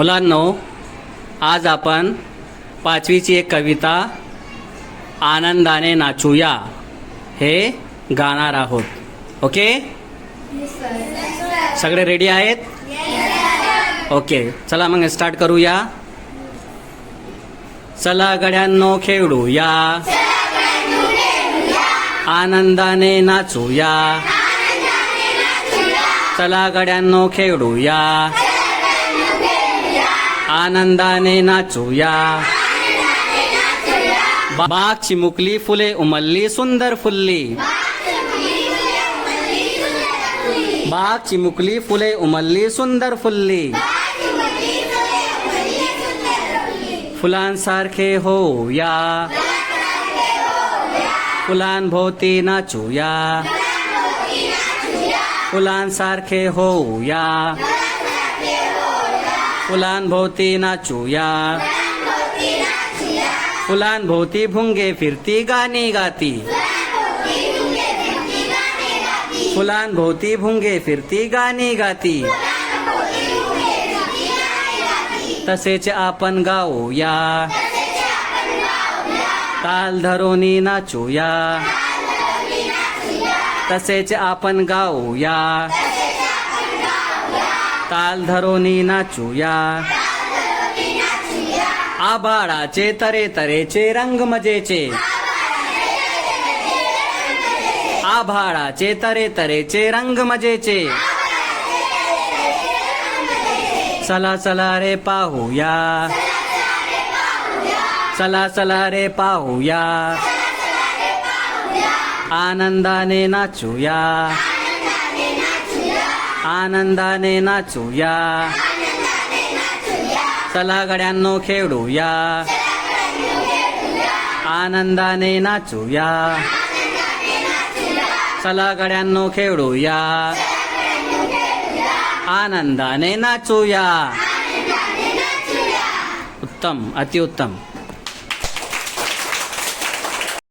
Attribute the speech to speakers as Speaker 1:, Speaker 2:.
Speaker 1: मुलांनो आज आपण पाचवीची एक कविता आनंदाने नाचूया हे गाणार आहोत. ओके? सगळे रेडी आहेत? ओके चला मग स्टार्ट करूया. चला गड्यांनो खेळूया. आनंदाने नाचूया. चला गड्यांनो खेळूया. आनंदाने नाचूया। बाग चिमुकली फुले उमलली, सुंदर फुलली। बाग चिमुकली फुले उमलली, सुंदर फुलली। फुलांसारखे होऊया। फुलांभोवती नाचूया। फुलांसारखे होऊया फुलांभोवती नाचूया फुलांभोवती भुंगे फिरती गाणी गाती। फुलांभोवती भुंगे फिरती गाणी गाती। तसेच आपण गाऊया। ताल धरोनी नाचूया तसेच आपण गाऊया। ताल धरोनी नाचूया आभाळाचे तरे तरेचे रंग मजेचे आभाळाचे तरे तरेचे रंग मजेचे चला चला रे पाहूया. चला चला रे पाहूया. आनंदाने नाचूया. आनंदाने नाचूया. चला गड्यांनो खेळूया. आनंदाने नाचूया. चला गड्यांनो खेळूया. आनंदाने नाचूया. उत्तम अतिउत्तम.